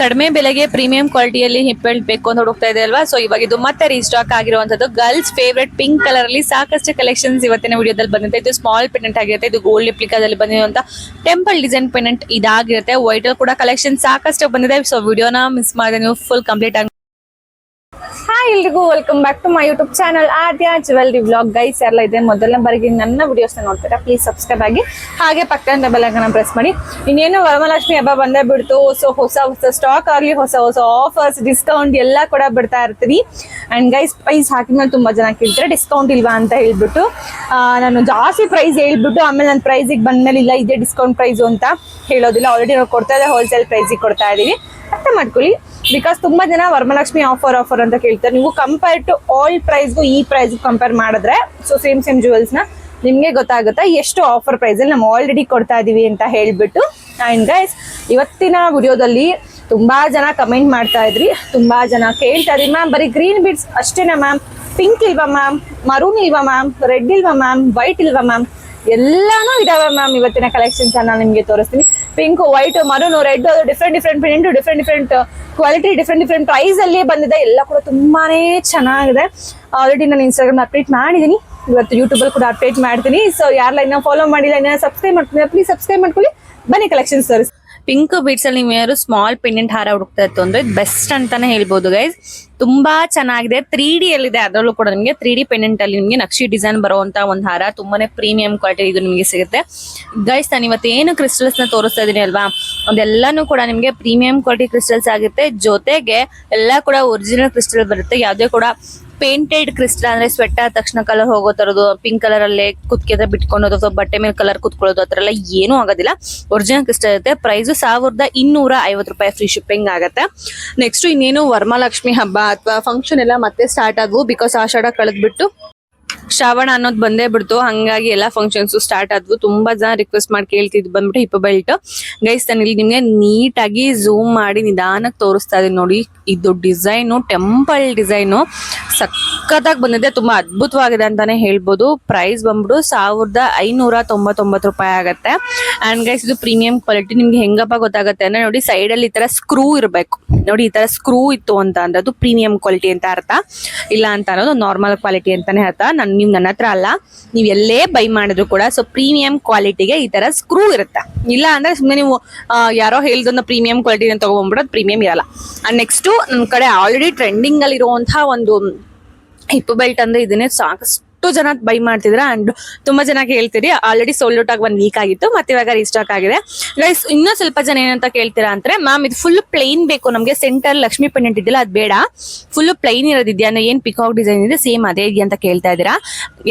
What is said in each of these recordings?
ಕಡಿಮೆ ಬೆಲೆಗೆ premium ಕ್ವಾಲಿಟಿಯಲ್ಲಿ hip belt ಬೇಕು ಅಂತ ಹುಡುಕ್ತಾ ಇದೆ ಅಲ್ವಾ? ಸೊ ಇವಾಗ ಇದು ಮತ್ತೆ ರೀಸ್ಟಾಕ್ ಆಗಿರುವಂತದ್ದು ಗರ್ಲ್ಸ್ ಫೇವ್ರೆಟ್ ಪಿಂಕ್ ಕಲರ್ ಅಲ್ಲಿ ಸಾಕಷ್ಟು ಕಲೆಕ್ಷನ್ಸ್ ಇವತ್ತಿನ ವಿಡಿಯೋದಲ್ಲಿ ಬಂದಿದೆ ಇದು ಸ್ಮಾಲ್ ಪೆಂಡೆಂಟ್ ಆಗಿರುತ್ತೆ, ಇದು ಗೋಲ್ಡ್ ಲಿಪ್ಲಿಕಾದಲ್ಲಿ ಬಂದಿರುವಂತ ಟೆಂಪಲ್ ಡಿಸೈನ್ ಪೆಂಡೆಂಟ್ ಇದಾಗಿರುತ್ತೆ. ವೈಟ್ ಕೂಡ ಕಲೆಕ್ಷನ್ ಸಾಕಷ್ಟು ಬಂದಿದೆ. ಸೊ ವಿಡಿಯೋನ ಮಿಸ್ ಮಾಡಿದೆ ನೀವು ಫುಲ್ ಕಂಪ್ಲೀಟ್ ಆಗಿ ಹಾಯ್ ಎಲ್ರಿಗೂ welcome back to my YouTube channel Aadya jewellery vlog guys ಎಲ್ಲ ಇದೆ. ಮೊದಲನೇ ಬಾರಿಗೆ ನನ್ನ ವಿಡಿಯೋಸ್ನ ನೋಡ್ತೀರಾ? ಪ್ಲೀಸ್ ಸಬ್ಸ್ಕ್ರೈಬ್ ಆಗಿ. ಹಾಗೆ ಪಕ್ಕದ ಬೆಲ್ಲಗನ ಪ್ರೆಸ್ ಮಾಡಿ. ಇನ್ನೇನು ವರಮಹಾಲಕ್ಷ್ಮಿ ಹಬ್ಬ ಬಂದೇ ಬಿಡ್ತು. ಸೊ ಹೊಸ ಹೊಸ ಸ್ಟಾಕ್ ಆಗಲಿ, ಹೊಸ ಹೊಸ ಆಫರ್ಸ್ ಡಿಸ್ಕೌಂಟ್ ಎಲ್ಲ ಕೂಡ ಬಿಡ್ತಾ ಇರ್ತೀವಿ ಆ್ಯಂಡ್ ಗೈಸ್ ಪ್ರೈಸ್ ಹಾಕಿದ್ಮೇಲೆ ತುಂಬ ಜನ ಕೇಳ್ತಾರೆ ಡಿಸ್ಕೌಂಟ್ ಇಲ್ವಾ? ಅಂತ ಹೇಳ್ಬಿಟ್ಟು ನಾನು ಜಾಸ್ತಿ ಪ್ರೈಸ್ ಹೇಳ್ಬಿಟ್ಟು, ಆಮೇಲೆ ನನ್ನ ಪ್ರೈಸಿಗೆ ಬಂದ್ಮೇಲೆ ಇಲ್ಲ, ಇದೇ ಡಿಸ್ಕೌಂಟ್ ಪ್ರೈಸು ಅಂತ ಹೇಳೋದಿಲ್ಲ. ಆಲ್ರೆಡಿ ನಾವು ಕೊಡ್ತಾ ಇದ್ದೆ ಹೋಲ್ಸೇಲ್ ಪ್ರೈಸಿಗೆ ಕೊಡ್ತಾ ಇದೀವಿ ಅರ್ಥ ಮಾಡ್ಕೊಳ್ಳಿ. ಬಿಕಾಸ್ ತುಂಬಾ ಜನ ವರಮಹಾಲಕ್ಷ್ಮಿ ಆಫರ್ ಆಫರ್ ಅಂತ ಕೇಳ್ತಾರೆ. ನೀವು ಕಂಪೇರ್ ಟು ಆಲ್ ಪ್ರೈಸ್ಗೂ ಈ ಪ್ರೈಸ್ ಕಂಪೇರ್ ಮಾಡಿದ್ರೆ ಸೊ ಸೇಮ್ ಸೇಮ್ ಜುವೆಲ್ಸ್ನ ನಿಮ್ಗೆ ಗೊತ್ತಾಗುತ್ತೆ ಎಷ್ಟು ಆಫರ್ ಪ್ರೈಸ್ ಅಲ್ಲಿ ನಾವು ಆಲ್ರೆಡಿ ಕೊಡ್ತಾ ಇದೀವಿ ಅಂತ ಹೇಳ್ಬಿಟ್ಟು ಆ್ಯಂಡ್ ಗೈಸ್ ಇವತ್ತಿನ ವಿಡಿಯೋದಲ್ಲಿ ತುಂಬಾ ಜನ ಕಮೆಂಟ್ ಮಾಡ್ತಾ ಇದ್ರಿ, ತುಂಬಾ ಜನ ಕೇಳ್ತಾ ಇದ್ರಿ. ಮ್ಯಾಮ್ ಬರೀ ಗ್ರೀನ್ ಬಿಡ್ಸ್ ಅಷ್ಟೇನಾ ಮ್ಯಾಮ್ ಪಿಂಕ್ ಇಲ್ವಾ ಮ್ಯಾಮ್ ಮರೂನ್ ಇಲ್ವಾ ಮ್ಯಾಮ್ ರೆಡ್ ಇಲ್ವಾ ಮ್ಯಾಮ್ ವೈಟ್ ಇಲ್ವಾ ಮ್ಯಾಮ್ ಎಲ್ಲಾನು ಇದಾವೆ ಮ್ಯಾಮ್ ಇವತ್ತಿನ ಕಲೆಕ್ಷನ್ಸ್ ನಾನು ನಿಮ್ಗೆ ತೋರಿಸ್ತೀನಿ. Pink white maroon red different different print different different quality different different price ಅಲ್ಲಿ ಬಂದಿದೆ. ಎಲ್ಲ ಕೂಡ ತುಂಬಾನೇ ಚೆನ್ನಾಗಿದೆ. ಆಲ್ರೆಡಿ ನಾನು ಇನ್ಸ್ಟಾಗ್ರಾಮ್ ಅಪ್ಡೇಟ್ ಮಾಡಿದ್ದೀನಿ ಇವತ್ತು ಯೂಟ್ಯೂಬ್ ಅಲ್ಲಿ ಕೂಡ ಅಪ್ಡೇಟ್ ಮಾಡ್ತೀನಿ. ಸೊ ಯಾರೆಲ್ಲ ಇನ್ನ ಫಾಲೋ ಮಾಡಿಲ್ಲ, ಇನ್ನ ಸಬ್ಸ್ಕ್ರೈಬ್ ಮಾಡ್ತೀನಿ. ಪ್ಲೀಸ್ ಸಬ್ಸ್ಕ್ರೈಬ್ ಮಾಡ್ಕೊಳ್ಳಿ. ಬನ್ನಿ ಕಲೆಕ್ಷನ್ಸ್ ತೋರಿಸಿ ಪಿಂಕ್ ಬೀಡ್ಸ್ ಅಲ್ಲಿ ನೀವು ಯಾರು ಸ್ಮಾಲ್ ಪೆಂಡೆಂಟ್ ಹಾರ ಹುಡುಕ್ತಾ ಇತ್ತು ಅಂದ್ರೆ ಬೆಸ್ಟ್ ಅಂತಾನೆ ಹೇಳ್ಬೋದು ಗೈಸ್ ತುಂಬಾ ಚೆನ್ನಾಗಿದೆ. ತ್ರೀ ಡಿ ಅಲ್ಲಿದೆ, ಅದರಲ್ಲೂ ಕೂಡ ನಿಮಗೆ ತ್ರೀ ಡಿ ಪೆಂಡೆಂಟ್ ಅಲ್ಲಿ ನಿಮಗೆ ನಕ್ಷಿ ಡಿಸೈನ್ ಬರುವಂತ ಒಂದು ಹಾರ. ತುಂಬಾನೇ ಪ್ರೀಮಿಯಂ ಕ್ವಾಲಿಟಿ ಇದು ನಿಮಗೆ ಸಿಗುತ್ತೆ. ಗೈಸ್ ನಾನು ಇವತ್ತು ಏನು ಕ್ರಿಸ್ಟಲ್ಸ್ನ ತೋರಿಸ್ತಾ ಇದೀನಿ ಅಲ್ವಾ? ಅದೆಲ್ಲಾನು ಕೂಡ ನಿಮಗೆ ಪ್ರೀಮಿಯಂ ಕ್ವಾಲಿಟಿ ಕ್ರಿಸ್ಟಲ್ಸ್ ಆಗುತ್ತೆ ಜೊತೆಗೆ ಎಲ್ಲ ಕೂಡ ಒರಿಜಿನಲ್ ಕ್ರಿಸ್ಟಲ್ ಬರುತ್ತೆ. ಯಾವುದೇ ಕೂಡ ಪೇಂಟೆಡ್ ಕ್ರಿಸ್ಟಲ್ ಅಂದ್ರೆ ಸ್ವೆಟ್ ಆದ ತಕ್ಷಣ ಕಲರ್ ಹೋಗೋ ತರದು ಪಿಂಕ್ ಕಲರ್ ಅಲ್ಲೇ ಕುತ್ಕೆ ಬಿಟ್ಕೊಳ್ಳೋದು ಅಥವಾ ಬಟ್ಟೆ ಮೇಲೆ ಕಲರ್ ಕುತ್ಕೊಳ್ಳೋದು, ಆ ಎಲ್ಲ ಏನೂ ಆಗೋದಿಲ್ಲ. ಒರಿಜಿನಲ್ ಕ್ರಿಸ್ಟಲ್ ಇರುತ್ತೆ. ಪ್ರೈಸ್ ಸಾವಿರದ ಇನ್ನೂರ ಐವತ್ತು ರೂಪಾಯಿ ಫ್ರೀ ಶಿಪ್ಪಿಂಗ್ ಆಗುತ್ತೆ. ನೆಕ್ಸ್ಟ್ ಇನ್ನೇನು ವರಮಹಾಲಕ್ಷ್ಮಿ ಹಬ್ಬ ಅಥವಾ ಫಂಕ್ಷನ್ ಎಲ್ಲ ಮತ್ತೆ ಸ್ಟಾರ್ಟ್ ಆದವು ಬಿಕಾಸ್ ಆಷಾಢ ಕಳೆದ್ಬಿಟ್ಟು ಶ್ರಾವಣ ಅನ್ನೋದು ಬಂದೇ ಬಿಡ್ತು. ಹಂಗಾಗಿ ಎಲ್ಲಾ ಫಂಕ್ಷನ್ಸ್ ಸ್ಟಾರ್ಟ್ ಆದ್ವು. ತುಂಬಾ ಜನ ರಿಕ್ವೆಸ್ಟ್ ಮಾಡಿ ಕೇಳ್ತಿದ್ ಬಂದ್ಬಿಟ್ಟು ಹಿಪ್ಪ ಬೆಲ್ಟ್ ಗೈಸ್ ನಾನು ಇಲ್ಲಿ ನಿಮ್ಗೆ ನೀಟಾಗಿ ಝೂಮ್ ಮಾಡಿ ನಿಧಾನಕ್ಕೆ ತೋರಿಸ್ತಾ ಇದೀನಿ ನೋಡಿ. ಇದು ಡಿಸೈನು ಟೆಂಪಲ್ ಡಿಸೈನು ಸಖತ್ತಾಗಿ ಬಂದಿದೆ. ತುಂಬಾ ಅದ್ಭುತವಾಗಿದೆ ಅಂತಾನೆ ಹೇಳ್ಬೋದು. ಪ್ರೈಸ್ ಬಂದ್ಬಿಟ್ಟು ಸಾವಿರದ ಐನೂರ ತೊಂಬತ್ತೊಂಬತ್ತು ರೂಪಾಯಿ ಆಗುತ್ತೆ. ಅಂಡ್ ಗೈಸ್ ಇದು ಪ್ರೀಮಿಯಂ ಕ್ವಾಲಿಟಿ ನಿಮ್ಗೆ ಹೆಂಗಪ್ಪ ಗೊತ್ತಾಗುತ್ತೆ ಅಂದ್ರೆ ನೋಡಿ ಸೈಡ್ ಅಲ್ಲಿ ಈ ತರ ಸ್ಕ್ರೂ ಇರಬೇಕು. ನೋಡಿ, ಈ ತರ ಸ್ಕ್ರೂ ಇತ್ತು ಅಂತ ಅಂದ್ರೆ ಅದು ಪ್ರೀಮಿಯಂ ಕ್ವಾಲಿಟಿ ಅಂತ ಅರ್ಥ. ಇಲ್ಲ ಅಂತ ಅನ್ನೋದು ನಾರ್ಮಲ್ ಕ್ವಾಲಿಟಿ ಅಂತಾನೆ ಅರ್ಥ. ನನ್ ನೀವು ನನ್ನ ಹತ್ರ ಅಲ್ಲ, ನೀವು ಎಲ್ಲೇ ಬೈ ಮಾಡಿದ್ರು ಕೂಡ ಸೊ ಪ್ರೀಮಿಯಂ ಕ್ವಾಲಿಟಿಗೆ ಈ ತರ ಸ್ಕ್ರೂ ಇರುತ್ತೆ. ಇಲ್ಲ ಅಂದ್ರೆ ಸುಮ್ಮನೆ ನೀವು ಯಾರೋ ಹೇಳ್ದನ್ನ ಪ್ರೀಮಿಯಂ ಕ್ವಾಲಿಟಿ ಅಂತ ತಗೊಂಡ್ಬಿಡೋದು ಪ್ರೀಮಿಯಂ ಇರಲ್ಲ. ಅಂಡ್ ನೆಕ್ಸ್ಟ್ ನನ್ನ ಕಡೆ ಆಲ್ರೆಡಿ ಟ್ರೆಂಡಿಂಗ್ ಅಲ್ಲಿ ಇರುವಂತಹ ಒಂದು ಹಿಪ್ ಬೆಲ್ಟ್ ಅಂದ್ರೆ ಇದನ್ನೇ ಸಾಕಷ್ಟು ಜನ ಬೈ ಮಾಡ್ತಿದ್ರ ಅಂಡ್ ತುಂಬಾ ಜನ ಹೇಳ್ತೀರಿ. ಆಲ್ರೆಡಿ ಸೋಲ್ಡ್ ಔಟ್ ಆಗಿ ಒಂದ್ ವೀಕ್ ಆಗಿತ್ತು, ಮತ್ತೆ ಇವಾಗ ರೀಸ್ಟಾಕ್ ಆಗಿದೆ. ಗೈಸ್ ಇನ್ನೂ ಸ್ವಲ್ಪ ಜನ ಏನಂತ ಕೇಳ್ತೀರಾ ಅಂದ್ರೆ ಮ್ಯಾಮ್ ಇದು ಫುಲ್ ಪ್ಲೈನ್ ಬೇಕು. ನಮಗೆ ಸೆಂಟರ್ ಲಕ್ಷ್ಮಿ ಪೆಂಡೆಂಟ್ ಇದೆಯಲ್ಲ ಅದು ಬೇಡ. ಫುಲ್ ಪ್ಲೈನ್ ಇರೋದಿದ್ಯಾ ಏನ್ ಪಿಕಾಕ್ ಡಿಸೈನ್ ಇದೆ ಸೇಮ್ ಅದೇ ಇದೆಯಾ ಅಂತ ಕೇಳ್ತಾ ಇದ್ದೀರಾ.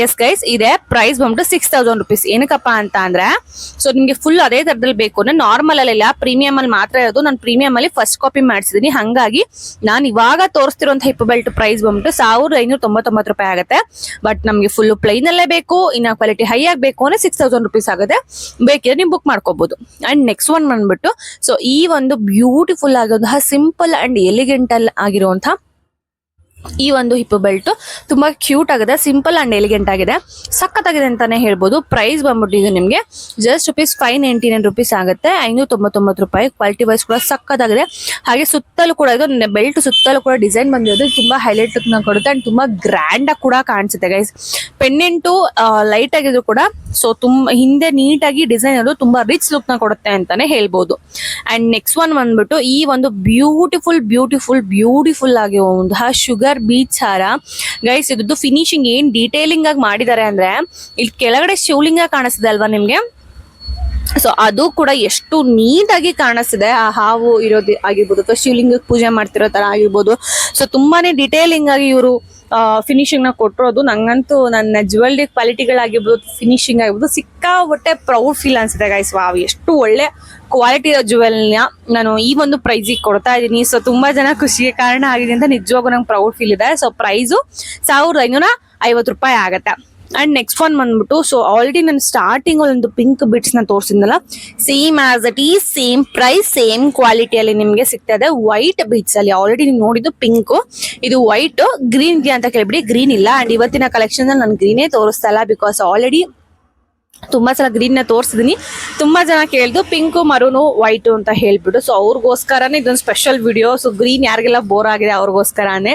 ಎಸ್ ಗೈಸ್ ಇದೆ. ಪ್ರೈಸ್ ಬಂದ್ಬಿಟ್ಟು ಸಿಕ್ಸ್ ತೌಸಂಡ್ ರುಪೀಸ್ ಏನಕ್ಕಪ್ಪ ಅಂತ ಅಂದ್ರೆ ಸೊ ನಿಮ್ಗೆ ಫುಲ್ ಅದೇ ತರದಲ್ಲಿ ಬೇಕು ಅಂದ್ರೆ ನಾರ್ಮಲ್ ಅಲ್ಲ ಪ್ರೀಮಿಯಂ ಅಲ್ಲಿ ಮಾತ್ರ ಇರೋದು. ನಾನು ಪ್ರೀಮಿಯಂ ಅಲ್ಲಿ ಫಸ್ಟ್ ಕಾಪಿ ಮಾಡಿಸಿದೀನಿ. ಹಂಗಾಗಿ ನಾನು ಇವಾಗ ತೋರಿಸ್ತಿರುವಂತ ಹಿಪ್ ಬೆಲ್ಟ್ ಪ್ರೈಸ್ ಬಂದ್ಬಿಟ್ಟು ಸಾವಿರದ ಐನೂರ ತೊಂಬತ್ತೊಂಬತ್ತು ರೂಪಾಯಿ ಆಗುತ್ತೆ. ಬಟ್ ನಮ್ಗೆ ಫುಲ್ ಪ್ಲೈನ್ ಅಲ್ಲೇ ಬೇಕು, ಇನ್ನ ಕ್ವಾಲಿಟಿ ಹೈ ಆಗಬೇಕು ಅಂದ್ರೆ ಸಿಕ್ಸ್ ತೌಸಂಡ್ ರುಪೀಸ್ ಆಗುತ್ತೆ. ಬೇಕಿದ್ರೆ ನೀವು ಬುಕ್ ಮಾಡ್ಕೋಬಹುದು ಅಂಡ್ ನೆಕ್ಸ್ಟ್ ಒನ್ ಬಂದ್ಬಿಟ್ಟು ಸೊ ಈ ಒಂದು ಬ್ಯೂಟಿಫುಲ್ ಆಗಿರುವಂತಹ ಸಿಂಪಲ್ ಅಂಡ್ ಎಲಿಗೆಂಟಲ್ ಆಗಿರುವಂತಹ ಈ ಒಂದು ಹಿಪ್ ಬೆಲ್ಟ್ ತುಂಬಾ ಕ್ಯೂಟ್ ಆಗಿದೆ ಸಿಂಪಲ್ ಅಂಡ್ ಎಲಿಗೆಂಟ್ ಆಗಿದೆ. ಸಖತ್ತಾಗಿದೆ ಅಂತಾನೆ ಹೇಳ್ಬೋದು. ಪ್ರೈಸ್ ಬಂದ್ಬಿಟ್ಟು ಇದು ನಿಮಗೆ just rupees five ninety nine rupees ಆಗುತ್ತೆ. ಐನೂರ ತೊಂಬತ್ತೊಂಬತ್ತು ರೂಪಾಯಿ. ಕ್ವಾಲಿಟಿ ವೈಸ್ ಕೂಡ ಸಖತ್ತಾಗಿದೆ. ಹಾಗೆ ಸುತ್ತಲೂ ಕೂಡ ಇದು ಬೆಲ್ಟ್ ಸುತ್ತಲೂ ಕೂಡ ಡಿಸೈನ್ ಬಂದಿರೋದು. ತುಂಬಾ ಹೈಲೈಟ್ನ ಕೊಡುತ್ತೆ ಅಂಡ್ ತುಂಬಾ ಗ್ರ್ಯಾಂಡ್ ಆಗಿ ಕೂಡ ಕಾಣಿಸುತ್ತೆ ಗೈಸ್ ಪೆಂಡೆಂಟು ಲೈಟ್ ಆಗಿದ್ರು ಕೂಡ ಸೊ ತುಂಬಾ ಹಿಂದೆ ನೀಟಾಗಿ ಡಿಸೈನ್ ಅದು ತುಂಬಾ ರಿಚ್ ಲುಕ್ನ ಕೊಡುತ್ತೆ ಅಂತಾನೆ ಹೇಳ್ಬೋದು. ಅಂಡ್ ನೆಕ್ಸ್ಟ್ ಒನ್ ಬಂದ್ಬಿಟ್ಟು ಈ ಒಂದು ಬ್ಯೂಟಿಫುಲ್ ಬ್ಯೂಟಿಫುಲ್ ಬ್ಯೂಟಿಫುಲ್ ಆಗಿರುವಂತಹ ಶುಗರ್ ಬೀಚ್ ಹಾರ ಗೈಸ್ ಇದ್ದು ಫಿನಿಶಿಂಗ್ ಏನ್ ಡೀಟೇಲಿಂಗ್ ಆಗಿ ಮಾಡಿದ್ದಾರೆ ಅಂದ್ರೆ ಇಲ್ಲಿ ಕೆಳಗಡೆ ಶಿವಲಿಂಗ ಕಾಣಿಸ್ತಿದೆ ಅಲ್ವಾ ನಿಮ್ಗೆ? ಸೊ ಅದು ಕೂಡ ಎಷ್ಟು ನೀಟಾಗಿ ಕಾಣಿಸ್ತಿದೆ. ಆ ಹಾವು ಇರೋದು ಆಗಿರ್ಬೋದು, ಅಥವಾ ಶಿವಲಿಂಗಕ್ಕೆ ಪೂಜೆ ಮಾಡ್ತಿರೋ ತರ ಆಗಿರ್ಬೋದು. ಸೊ ತುಂಬಾನೇ ಡಿಟೇಲಿಂಗ್ ಆಗಿ ಇವರು ಫಿನಿಶಿಂಗ್ನ ಕೊಟ್ಟಿರೋದು ನಂಗಂತೂ ನನ್ನ ಜ್ಯುವೆಲ್ರಿ ಕ್ವಾಲಿಟಿಗಳಾಗಿರ್ಬೋದು ಫಿನಿಶಿಂಗ್ ಆಗಿರ್ಬೋದು ಸಿಕ್ಕಾಪಟ್ಟೆ ಪ್ರೌಡ್ ಫೀಲ್ ಅನ್ಸುತ್ತೆ ಗೈಸ್ ವಾವ್ ಎಷ್ಟು ಒಳ್ಳೆ ಕ್ವಾಲಿಟಿ ಇರೋ ಜುವೆಲ್ನ ನಾನು ಈ ಒಂದು ಪ್ರೈಸಿಗೆ ಕೊಡ್ತಾ ಇದ್ದೀನಿ. ಸೊ ತುಂಬಾ ಜನ ಖುಷಿಗೆ ಕಾರಣ ಆಗಿದೆ ಅಂತ ನಿಜವಾಗೂ ನಂಗೆ ಪ್ರೌಡ್ ಫೀಲ್ ಇದೆ. ಸೊ ಪ್ರೈಸು ಸಾವಿರದ ಐನೂರ ಐವತ್ತು ರೂಪಾಯಿ ಆಗತ್ತೆ. ಅಂಡ್ ನೆಕ್ಸ್ಟ್ ಒನ್ ಬಂದ್ಬಿಟ್ಟು ಸೊ ಆಲ್ರೆಡಿ ನಾನು ಸ್ಟಾರ್ಟಿಂಗ್ ಒಂದು ಪಿಂಕ್ ಬಿಟ್ಸ್ನ ತೋರಿಸಿದ್ನಲ್ಲ same as it is same price same ಕ್ವಾಲಿಟಿಯಲ್ಲಿ ನಿಮಗೆ ಸಿಗ್ತಾ ಇದೆ. ವೈಟ್ ಬೀಟ್ಸ್ ಅಲ್ಲಿ ಆಲ್ರೆಡಿ ನೀವು ನೋಡಿದ್ದು ಪಿಂಕ್ ಇದು ವೈಟ್ ಗ್ರೀನ್ ಅಂತ ಕೇಳ್ಬಿಡಿ ಗ್ರೀನ್ ಇಲ್ಲ. ಅಂಡ್ ಇವತ್ತಿನ ಕಲೆಕ್ಷನ್ ನಾನು ಗ್ರೀನೇ ತೋರಿಸ್ತಾ ಇಲ್ಲ ಬಿಕಾಸ್ ಆಲ್ರೆಡಿ ತುಂಬಾ ಸಲ ಗ್ರೀನ್ ನೇ ತೋರಿಸಿದೀನಿ. ತುಂಬಾ ಜನ ಕೇಳಿದ್ರು ಪಿಂಕು ಮರೂನು ವೈಟು ಅಂತ ಹೇಳ್ಬಿಟ್ಟು. ಸೊ ಅವ್ರಿಗೋಸ್ಕರನೇ ಇದೊಂದು ಸ್ಪೆಷಲ್ ವಿಡಿಯೋ ಸೊ ಗ್ರೀನ್ ಯಾರಿಗೆಲ್ಲ ಬೋರ್ ಆಗಿದೆ ಅವ್ರಿಗೋಸ್ಕರನೇ.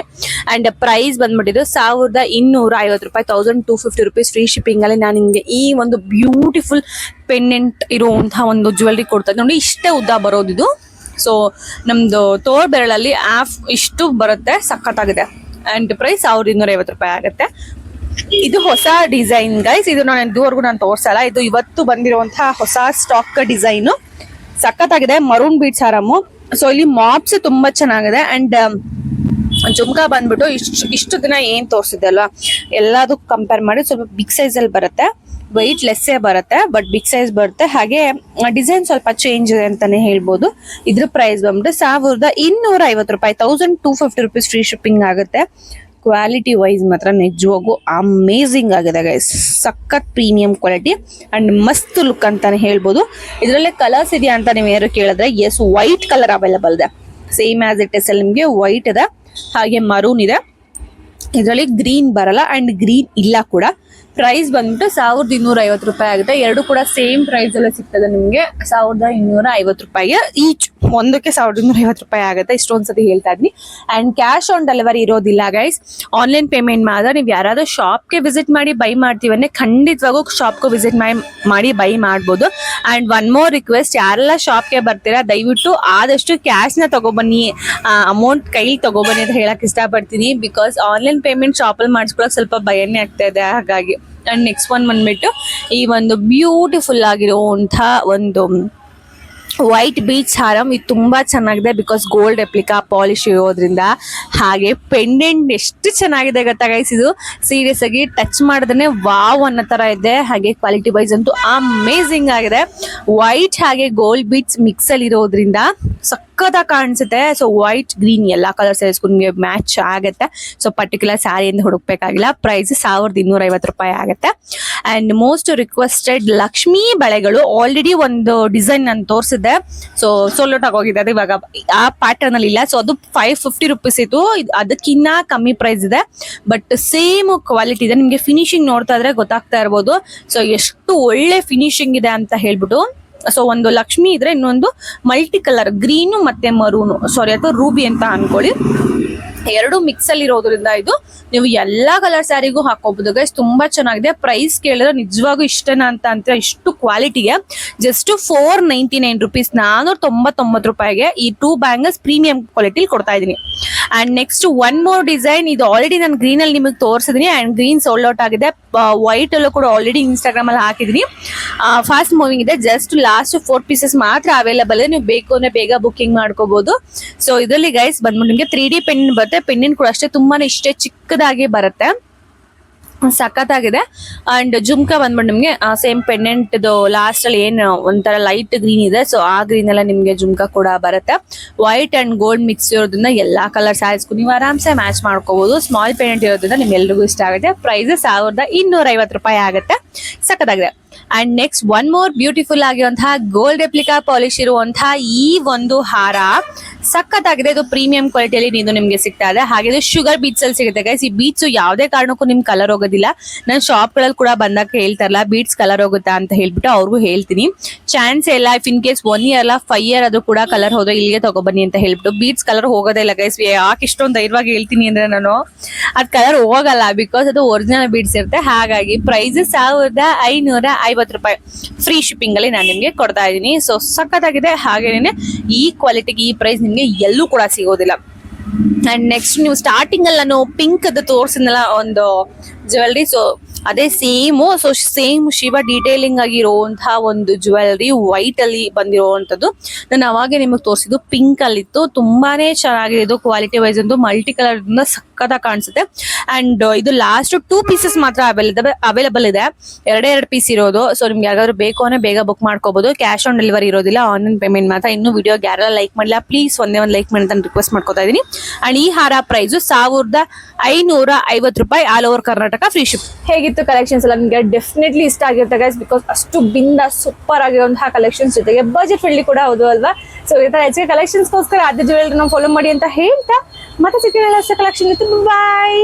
ಅಂಡ್ ಪ್ರೈಸ್ ಬಂದ್ಬಿಟ್ಟಿದ್ದು ಸಾವಿರದ ಇನ್ನೂರ ಐವತ್ತು ರೂಪಾಯಿ thousand two fifty rupees free shipping ಅಲ್ಲಿ ನಾನು ನಿಮಗೆ ಈ ಒಂದು ಬ್ಯೂಟಿಫುಲ್ ಪೆಂಡೆಂಟ್ ಇರುವಂತಹ ಒಂದು ಜ್ಯುವೆಲ್ರಿ ಕೊಡ್ತಾ. ನೋಡಿ, ಇಷ್ಟೇ ಉದ್ದ ಬರೋದಿದು ಸೊ ನಮ್ದು ತೋರ್ ಬೆರಳಲ್ಲಿ ಆಫ್ ಇಷ್ಟು ಬರುತ್ತೆ, ಸಖತ್ತಾಗಿದೆ. ಅಂಡ್ ಪ್ರೈಸ್ ಸಾವಿರದ ಇನ್ನೂರ ಐವತ್ತು ರೂಪಾಯಿ ಆಗುತ್ತೆ. ಇದು ಹೊಸ ಡಿಸೈನ್ ಗೈಸ್ ಇದು ನಾನು ಇದುವರೆಗೂ ನಾನು ತೋರ್ಸಲ್ಲ. ಇದು ಇವತ್ತು ಬಂದಿರುವಂತಹ ಹೊಸ ಸ್ಟಾಕ್ ಡಿಸೈನು ಸಖತ್ತಾಗಿದೆ. ಮರೂನ್ ಬೀಟ್ಸ್ ಆರಾಮು ಸೊ ಇಲ್ಲಿ ಮಾಪ್ಸ್ ತುಂಬಾ ಚೆನ್ನಾಗಿದೆ. ಅಂಡ್ ಜುಮ್ಕಾ ಬಂದ್ಬಿಟ್ಟು ಇಷ್ಟು ಇಷ್ಟು ದಿನ ಏನ್ ತೋರಿಸಿದೆ ಅಲ್ವಾ? ಎಲ್ಲದಕ್ಕೂ ಕಂಪೇರ್ ಮಾಡಿ ಸ್ವಲ್ಪ ಬಿಗ್ ಸೈಜ್ ಅಲ್ಲಿ ಬರುತ್ತೆ. ವೆಯ್ಟ್ ಲೆಸ್ಸೇ ಬರುತ್ತೆ ಬಟ್ ಬಿಗ್ ಸೈಜ್ ಬರುತ್ತೆ. ಹಾಗೆ ಡಿಸೈನ್ ಸ್ವಲ್ಪ ಚೇಂಜ್ ಇದೆ ಅಂತಾನೆ ಹೇಳ್ಬೋದು. ಇದ್ರ ಪ್ರೈಸ್ ಬಂದ್ಬಿಟ್ಟು ಸಾವಿರದ ಇನ್ನೂರ ಐವತ್ತು ರೂಪಾಯಿ thousand two fifty rupees free shipping ಆಗುತ್ತೆ. ಕ್ವಾಲಿಟಿ ವೈಸ್ ಮಾತ್ರ ನಿಜವಾಗೂ ಅಮೇಝಿಂಗ್ ಆಗಿದೆ ಗೈಸ್ ಸಖತ್ ಪ್ರೀಮಿಯಂ ಕ್ವಾಲಿಟಿ ಅಂಡ್ ಮಸ್ತ್ ಲುಕ್ ಅಂತಾನೆ ಹೇಳ್ಬೋದು. ಇದರಲ್ಲೇ ಕಲರ್ಸ್ ಇದೆಯಾ ಅಂತ ನೀವು ಯಾರು ಕೇಳಿದ್ರೆ ಎಸ್ ವೈಟ್ ಕಲರ್ ಅವೈಲಬಲ್ ಇದೆ. ಸೇಮ್ ಆಸ್ ಇಟ್ ಎಸ್ ಅಲ್ಲಿ ನಿಮಗೆ ವೈಟ್ ಇದೆ, ಹಾಗೆ ಮರೂನ್ ಇದೆ. ಇದರಲ್ಲಿ ಗ್ರೀನ್ ಬರಲ್ಲ ಅಂಡ್ ಗ್ರೀನ್ ಇಲ್ಲ ಕೂಡ. ಪ್ರೈಸ್ ಬಂದ್ಬಿಟ್ಟು ಸಾವಿರದ ಇನ್ನೂರ ಐವತ್ತು ರೂಪಾಯಿ ಆಗುತ್ತೆ. ಎರಡು ಕೂಡ ಸೇಮ್ ಪ್ರೈಸ್ ಎಲ್ಲ ಸಿಗ್ತದೆ ನಿಮಗೆ. ಸಾವಿರದ ಇನ್ನೂರ ಐವತ್ತು ರೂಪಾಯಿಗೆ ಈಚ್ ಒಂದಕ್ಕೆ ಸಾವಿರದ ಇನ್ನೂರ ಐವತ್ತು ರೂಪಾಯಿ ಆಗುತ್ತೆ. ಇಷ್ಟೊಂದು ಸತಿ ಹೇಳ್ತಾ ಇದ್ನಿ ಅಂಡ್ ಕ್ಯಾಶ್ ಆನ್ ಡೆಲಿವರಿ ಇರೋದಿಲ್ಲ ಗೈಸ್ ಆನ್ಲೈನ್ ಪೇಮೆಂಟ್ ಮಾಡಿದ್ರೆ ನೀವು ಯಾರಾದ್ರೂ ಶಾಪ್ಗೆ ವಿಸಿಟ್ ಮಾಡಿ ಬೈ ಮಾಡ್ತೀವಿ ಖಂಡಿತವಾಗೂ ಶಾಪ್ಗೂ ವಿಸಿಟ್ ಮಾಡಿ ಮಾಡಿ ಬೈ ಮಾಡ್ಬೋದು. ಅಂಡ್ ಒನ್ ಮೋರ್ ರಿಕ್ವೆಸ್ಟ್ ಯಾರೆಲ್ಲ ಶಾಪ್ಗೆ ಬರ್ತೀರಾ, ದಯವಿಟ್ಟು ಆದಷ್ಟು ಕ್ಯಾಶ್ನ ತಗೊಬನ್ನಿ. ಅಮೌಂಟ್ ಕೈಲಿ ತಗೊಬನ್ನಿ ಅಂತ ಹೇಳಕ್ ಇಷ್ಟಪಡ್ತೀನಿ. ಬಿಕಾಸ್ ಆನ್ಲೈನ್ ಪೇಮೆಂಟ್ ಶಾಪಲ್ಲಿ ಮಾಡಿಸ್ಕೊಳಕ್ ಸ್ವಲ್ಪ ಭಯನೇ ಆಗ್ತಾ ಇದೆ. ಹಾಗಾಗಿ ಅಂಡ್ ನೆಕ್ಸ್ಟ್ ಒನ್ ಬಂದ್ಬಿಟ್ಟು ಈ ಒಂದು ಬ್ಯೂಟಿಫುಲ್ ಆಗಿರುವಂಥ ಒಂದು ವೈಟ್ ಬೀಚ್ ಹಾರಂ ಇದು ತುಂಬ ಚೆನ್ನಾಗಿದೆ ಬಿಕಾಸ್ ಗೋಲ್ಡ್ ಎಪ್ಲಿಕಾ ಪಾಲಿಶ್ ಇರೋದ್ರಿಂದ. ಹಾಗೆ ಪೆಂಡೆಂಟ್ ಎಷ್ಟು ಚೆನ್ನಾಗಿದೆ ಗೊತ್ತಾ ಗೈಸ್ ಇದು? ಸೀರಿಯಸ್ ಆಗಿ ಟಚ್ ಮಾಡಿದ್ರೆ ವಾವ್ ಅನ್ನೋ ಥರ ಇದೆ. ಹಾಗೆ ಕ್ವಾಲಿಟಿ ವೈಸ್ ಅಂತೂ ಅಮೇಝಿಂಗ್ ಆಗಿದೆ. ವೈಟ್ ಹಾಗೆ ಗೋಲ್ಡ್ ಬೀಚ್ ಮಿಕ್ಸಲ್ಲಿ ಇರೋದ್ರಿಂದ ಸಕ್ಕತ್ತಾಗಿ ಕಾಣಿಸುತ್ತೆ. ಸೊ ವೈಟ್ ಗ್ರೀನ್ ಎಲ್ಲಾ ಕಲರ್ ಸೇರಿಸ್ಕೊಂಡು ನಿಮಗೆ ಮ್ಯಾಚ್ ಆಗುತ್ತೆ. ಸೊ ಪರ್ಟಿಕ್ಯುಲರ್ ಸ್ಯಾರಿಯಿಂದ ಹುಡುಕ್ಬೇಕಾಗಿಲ್ಲ. ಪ್ರೈಸ್ ಸಾವಿರದ ಇನ್ನೂರ ಐವತ್ತು ರೂಪಾಯಿ ಆಗುತ್ತೆ. ಅಂಡ್ ಮೋಸ್ಟ್ ರಿಕ್ವೆಸ್ಟೆಡ್ ಲಕ್ಷ್ಮೀ ಬಳೆಗಳು ಆಲ್ರೆಡಿ ಒಂದು ಡಿಸೈನ್ ನಾನು ತೋರಿಸಿದ್ದೆ. ಸೊ ಸೋಲೋಟ್ ಆಗೋಗಿದೆ ಅದು ಇವಾಗ ಆ ಪ್ಯಾಟರ್ನ್ ಅಲ್ಲಿ ಇಲ್ಲ. ಸೊ ಅದು ಫೈವ್ ಫಿಫ್ಟಿ ರುಪೀಸ್ ಇತ್ತು. ಅದಕ್ಕಿನ್ನ ಕಮ್ಮಿ ಪ್ರೈಸ್ ಇದೆ. ಬಟ್ ಸೇಮ್ ಕ್ವಾಲಿಟಿ ಇದೆ. ನಿಮಗೆ ಫಿನಿಶಿಂಗ್ ನೋಡ್ತಾ ಇದ್ರೆ ಗೊತ್ತಾಗ್ತಾ ಇರ್ಬೋದು. ಸೊ ಎಷ್ಟು ಒಳ್ಳೆ ಫಿನಿಶಿಂಗ್ ಇದೆ ಅಂತ ಹೇಳ್ಬಿಟ್ಟು ಸೊ ಒಂದು ಲಕ್ಷ್ಮಿ ಇದ್ರೆ ಇನ್ನೊಂದು ಮಲ್ಟಿ ಕಲರ್ ಗ್ರೀನು ಮತ್ತೆ ಮರೂನು ಸಾರಿ ಅಥವಾ ರೂಬಿ ಅಂತ ಅನ್ಕೊಳ್ಳಿ. ಎರಡು ಮಿಕ್ಸ್ ಅಲ್ಲಿ ಇರೋದ್ರಿಂದ ಇದು ನೀವು ಎಲ್ಲಾ ಕಲರ್ ಸ್ಯಾರಿಗೂ ಹಾಕೋಬಹುದು ಗೈಸ್ ತುಂಬಾ ಚೆನ್ನಾಗಿದೆ. ಪ್ರೈಸ್ ಕೇಳಿದ್ರೆ ನಿಜವಾಗೂ ಇಷ್ಟನ ಅಂತ ಅಂತ ಇಷ್ಟು ಕ್ವಾಲಿಟಿಗೆ just four ninety nine rupees ನಾನೂರ ತೊಂಬತ್ತೊಂಬತ್ತು ರೂಪಾಯಿಗೆ ಈ ಟೂ ಬ್ಯಾಂಗಲ್ಸ್ ಪ್ರೀಮಿಯಂ ಕ್ವಾಲಿಟಿ ಕೊಡ್ತಾ ಇದೀನಿ and next one more design ಇದು ಆಲ್ರೆಡಿ ನಾನು ಗ್ರೀನ್ ಅಲ್ಲಿ ನಿಮಗೆ ತೋರಿಸಿದೀನಿ. ಅಂಡ್ ಗ್ರೀನ್ ಸೋಲ್ಡ್ ಔಟ್ ಆಗಿದೆ. ವೈಟ್ ಅಲ್ಲೂ ಕೂಡ ಆಲ್ರೆಡಿ ಇನ್ಸ್ಟಾಗ್ರಾಮ್ ಅಲ್ಲಿ ಹಾಕಿದೀನಿ. ಫಾಸ್ಟ್ ಮೂವಿಂಗ್ ಇದೆ. ಜಸ್ಟ್ ಲಾಸ್ಟ್ ಫೋರ್ ಪೀಸಸ್ ಮಾತ್ರ ಅವೈಲೇಬಲ್ ಇದೆ ನೀವು ಬೇಕು ಅಂದ್ರೆ ಬೇಗ ಬುಕ್ಕಿಂಗ್ ಮಾಡ್ಕೋಬಹುದು ಸೊ ಇದರಲ್ಲಿ ಗೈಸ್ ಬಂದ್ಬಿಟ್ಟು ನಿಮಗೆ ತ್ರೀ ಡಿ ಪೆನ್ ಬರುತ್ತೆ. ಪೆನ್ನಿನ್ ಕೂಡ ಅಷ್ಟೇ ತುಂಬಾನೇ ಇಷ್ಟೇ ಚಿಕ್ಕದಾಗಿ ಬರುತ್ತೆ. ಸಖತ್ತಾಗಿದೆ. ಅಂಡ್ ಜುಮ್ಕಾ ಬಂದ್ಬಿಟ್ಟು ನಿಮಗೆ ಸೇಮ್ ಪೆಂಡೆಂಟ್ ಲಾಸ್ಟ್ ಅಲ್ಲಿ ಏನು ಒಂಥರ ಲೈಟ್ ಗ್ರೀನ್ ಇದೆ ಸೊ ಆ ಗ್ರೀನ್ ಎಲ್ಲ ನಿಮಗೆ ಜುಮ್ಕಾ ಕೂಡ ಬರುತ್ತೆ. ವೈಟ್ ಅಂಡ್ ಗೋಲ್ಡ್ ಮಿಕ್ಸ್ ಇರೋದ್ರಿಂದ ಎಲ್ಲಾ ಕಲರ್ ಸ್ಯಾರೀಸ್ಗೂ ನೀವು ಆರಾಮ್ಸೆ ಮ್ಯಾಚ್ ಮಾಡ್ಕೋಬಹುದು ಸ್ಮಾಲ್ ಪೆಂಡೆಂಟ್ ಇರೋದ್ರಿಂದ ನಿಮ್ಗೆಲ್ರಿಗೂ ಇಷ್ಟ ಆಗುತ್ತೆ. ಪ್ರೈಸ್ ಸಾವಿರದ ಇನ್ನೂರ ಐವತ್ತು ರೂಪಾಯಿ ಆಗುತ್ತೆ. ಸಖತ್ತಾಗಿದೆ. And next one more beautiful ಆಗಿರುವಂತಹ ಗೋಲ್ಡ್ ರೆಪ್ಲಿಕಾ ಪಾಲಿಶ್ ಇರುವಂತಹ ಈ ಒಂದು ಹಾರ. ಸಖತ್ತಾಗಿದೆ. ಇದು ಪ್ರೀಮಿಯಂ ಕ್ವಾಲಿಟಿಯಲ್ಲಿ ಇದು ನಿಮಗೆ ಸಿಗ್ತಾ ಇದೆ. ಹಾಗೆ ಶುಗರ್ ಬೀಟ್ಸ್ ಅಲ್ಲಿ ಸಿಗುತ್ತೆ ಗೈಸ್ ಈ ಬೀಟ್ಸ್ ಯಾವುದೇ ಕಾರಣಕ್ಕೂ ನಿಮ್ ಕಲರ್ ಹೋಗೋದಿಲ್ಲ. ನಾನು ಶಾಪ್ಗಳಲ್ಲಿ ಕೂಡ ಬಂದಾಗ ಹೇಳ್ತಾರಲ್ಲ ಬೀಟ್ಸ್ ಕಲರ್ ಹೋಗುತ್ತಾ ಅಂತ ಹೇಳ್ಬಿಟ್ಟು ಅವ್ರಿಗೂ ಹೇಳ್ತೀನಿ. ಚಾನ್ಸ್ ಇಲ್ಲ if in case one year ಅಲ್ಲ ಫೈವ್ ಇಯರ್ ಅದು ಕೂಡ ಕಲರ್ ಹೋದ್ರೆ ಇಲ್ಲಿಗೆ ತಗೊಬನ್ನಿ ಅಂತ ಹೇಳ್ಬಿಟ್ಟು ಬೀಟ್ಸ್ ಕಲರ್ ಹೋಗೋದೇ ಇಲ್ಲ ಗೈಸ್ ಯಾಕೆ ಇಷ್ಟೊಂದು ಧೈರ್ಯವಾಗಿ ಹೇಳ್ತೀನಿ ಅಂದ್ರೆ ನಾನು. ಅದ್ ಕಲರ್ ಹೋಗಲ್ಲ ಬಿಕಾಸ್ ಅದು ಒರಿಜಿನಲ್ ಬೀಟ್ಸ್ ಇರುತ್ತೆ. ಹಾಗಾಗಿ ಪ್ರೈಸ್ ಸಾವಿರದ ಐನೂರ ಐವತ್ತು ರೂಪಾಯಿ ಫ್ರೀ ಶಿಪ್ಪಿಂಗ್ ಅಲ್ಲಿ ನಾನು ನಿಮ್ಗೆ ಕೊಡ್ತಾ ಇದ್ದೀನಿ. ಸೊ ಸಖತ್ತಾಗಿದೆ. ಹಾಗೇನೆ ಈ ಕ್ವಾಲಿಟಿಗೆ ಈ ಪ್ರೈಸ್ ನಿಮ್ಗೆ ಎಲ್ಲೂ ಕೂಡ ಸಿಗೋದಿಲ್ಲ. ಅಂಡ್ ನೆಕ್ಸ್ಟ್ ನೀವು ಸ್ಟಾರ್ಟಿಂಗ್ ಅಲ್ಲಿ ನಾನು ಪಿಂಕ್ ಅದು ತೋರಿಸಿದ್ನಲ್ಲ, ಒಂದು ಜ್ಯುವೆಲ್ರಿ ಸೊ ಅದೇ ಸೇಮು ಸೊ ಸೇಮ್ ಶಿವ ಡೀಟೇಲಿಂಗ್ ಆಗಿರುವಂತಹ ಒಂದು ಜ್ಯುವೆಲ್ರಿ ವೈಟ್ ಅಲ್ಲಿ ಬಂದಿರುವಂತದ್ದು ನಾನು ಅವಾಗೆ ನಿಮಗೆ ತೋರಿಸಿದ್ದು ಪಿಂಕ್ ಅಲ್ಲಿತ್ತು. ತುಂಬಾನೇ ಚೆನ್ನಾಗಿದೆ. ಕ್ವಾಲಿಟಿ ವೈಸ್ ಅಂತೂ ಮಲ್ಟಿ ಕಲರ್ ಸಕ್ಕತ್ತಾಗಿ ಕಾಣಿಸುತ್ತೆ. ಅಂಡ್ ಇದು ಲಾಸ್ಟ್ ಟೂ ಪೀಸಸ್ ಮಾತ್ರ ಅವೈಲೇಬಲ್ ಅವೈಲೇಬಲ್ ಇದೆ. ಎರಡೇ ಎರಡು ಪೀಸ್ ಇರೋದು. ಸೊ ನಿಮ್ಗೆ ಯಾರಾದ್ರೂ ಬೇಕು ಅಂದ್ರೆ ಬೇಗ ಬುಕ್ ಮಾಡ್ಕೋಬಹುದು ಕ್ಯಾಶ್ ಆನ್ ಡೆಲಿವರಿ ಇರೋದಿಲ್ಲ ಆನ್ಲೈನ್ ಪೇಮೆಂಟ್ ಮಾತ್ರ. ಇನ್ನು ವಿಡಿಯೋ ಯಾರೆಲ್ಲ ಲೈಕ್ ಮಾಡಿಲ್ಲ ಪ್ಲೀಸ್ ಒಂದೇ ಒಂದು ಲೈಕ್ ಮಾಡಿ ಅಂತ ರಿಕ್ವೆಸ್ಟ್ ಮಾಡ್ಕೋತಾ ಇದೀನಿ ಅಂಡ್ ಈ ಹಾರ ಪ್ರೈಸ್ ಸಾವಿರದ ಐನೂರ ಐವತ್ತು ರೂಪಾಯಿ all over Karnataka free ship ಹೇಗಿತ್ತು ಕಲೆಕ್ಷನ್ಸ್ ಎಲ್ಲ? ನಿಮಗೆ ಡೆಫಿನೆಟ್ಲಿ ಇಷ್ಟ ಆಗಿರುತ್ತೆ ಗೈಸ್ ಬಿಕಾಸ್ ಅಷ್ಟು ಬಿಂದ ಸೂಪರ್ ಆಗಿರುವಂತಹ ಕಲೆಕ್ಷನ್ಸ್ ಜೊತೆಗೆ ಬಜೆಟ್ ಫ್ರೆಂಡ್ಲಿ ಕೂಡ ಹೌದು ಅಲ್ವಾ? ಸೊ ಈ ತರ ಹೆಚ್ಚಿಗೆ ಕಲೆಕ್ಷನ್ಸ್ಗೋಸ್ಕರ ಆದ್ಯ ಜ್ಯುವೆಲ್ರಿ ನಾವು ಫಾಲೋ ಮಾಡಿ ಅಂತ ಹೇಳ್ತಾ ಮತ್ತೆ ಸಿಗ್ತೀನಿ ಕಲೆಕ್ಷನ್ ಇತ್ತು ಬಾಯ್